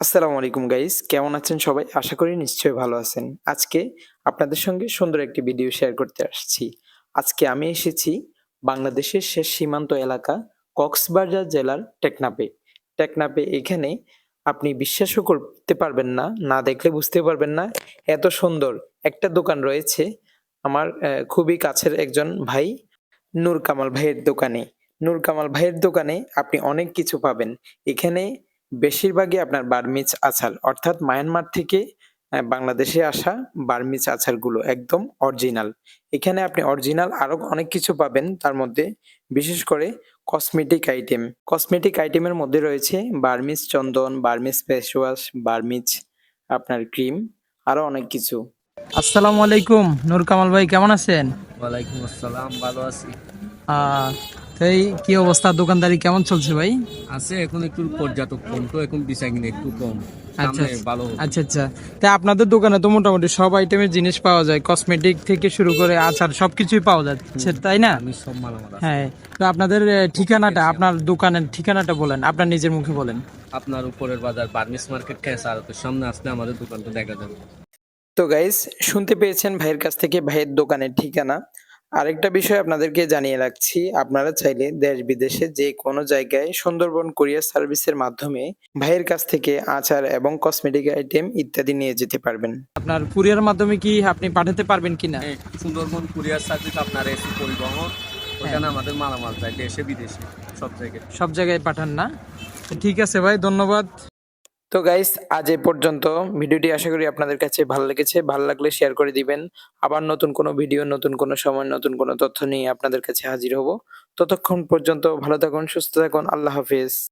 আসসালামু আলাইকুম গাইস কেমন আছেন সবাই? আশা করি নিশ্চয়ই ভালো আছেন। আজকে আপনাদের সঙ্গে সুন্দর একটি ভিডিও শেয়ার করতে আসছি। আজকে আমি এসেছি বাংলাদেশের শেষ সীমান্ত এলাকা কক্সবাজার জেলার টেকনাপে। টেকনাপে এখানে আপনি বিশ্বাসও করতে পারবেন না না দেখলে বুঝতে পারবেন না, এত সুন্দর একটা দোকান রয়েছে আমার খুবই কাছের একজন ভাই নূর কামাল ভাইয়ের দোকানে। নূর কামাল ভাইয়ের দোকানে আপনি অনেক কিছু পাবেন। এখানে বেশিরভাগই আপনার বার্মিজ আচার অর্থাৎ মায়ানমার থেকে বাংলাদেশে আসা বার্মিজ আচারগুলো একদম অরিজিনাল। এখানে আপনি অরিজিনাল আরও অনেক কিছু পাবেন তার মধ্যে বিশেষ করে কসমেটিক আইটেম। কসমেটিক আইটেমের মধ্যে রয়েছে বার্মিজ চন্দন বার্মিজ ফেস ওয়াশ বার্মিজ আপনার ক্রিম আরও অনেক কিছু। আসসালামু আলাইকুম নূর কামাল ভাই কেমন আছেন? ওয়ালাইকুম আসসালাম ভালো আছি। তাই কি অবস্থা? দোকানদারি কেমন চলছে ভাই? আছে এখন একটু পর্যাটক কম তো এখন কিনে একটু কম। আচ্ছা ভালো আচ্ছা আচ্ছা। তাই আপনাদের দোকানে তো মোটামুটি সব আইটেমের জিনিস পাওয়া যায় কসমেটিক থেকে শুরু করে আচার সবকিছুই পাওয়া যাচ্ছে তাই না? আমি সব মালামাল হ্যাঁ তো আপনাদের ঠিকানাটা আপনার দোকানের ঠিকানাটা বলেন আপনার নিজের মুখে বলেন। আপনার উপরের বাজার বার্মিস মার্কেট ক্যাশ আর সামনে আসলে আমাদের দোকানটা দেখা যাবে। তো গাইস শুনতে পেয়েছেন ভাইয়ের কাছ থেকে ভাইয়ের দোকানের ঠিকানা। আরেকটা বিষয় আপনাদেরকে জানিয়ে রাখছি। আপনারা চাইলে দেশ বিদেশে যে কোনো জায়গায় সুন্দরবন কুরিয়ার সার্ভিসের মাধ্যমে ভাইয়ের কাছ থেকে আচার এবং কসমেটিক আইটেম ইত্যাদি নিয়ে যেতে পারবেন। আপনার কুরিয়ার মাধ্যমে কি আপনি পাঠাতে পারবেন কিনা? এই সুন্দরবন কুরিয়ার সার্ভিস আপনার এসি পরিবহন ওখানে আমাদের মালামাল যায় দেশে বিদেশে সব জায়গায়। সব জায়গায় পাঠান না? ঠিক আছে ভাই ধন্যবাদ। তো গাইস আজ এ পর্যন্ত। ভিডিওটি আশা করি আপনাদের কাছে ভালো লেগেছে। ভালো লাগলে শেয়ার করে দিবেন। আবার নতুন কোনো ভিডিও নতুন কোনো সময়, নতুন কোনো তথ্য নিয়ে আপনাদের কাছে হাজির হব। ততক্ষণ পর্যন্ত ভালো থাকুন, সুস্থ থাকুন। আল্লাহ হাফিজ।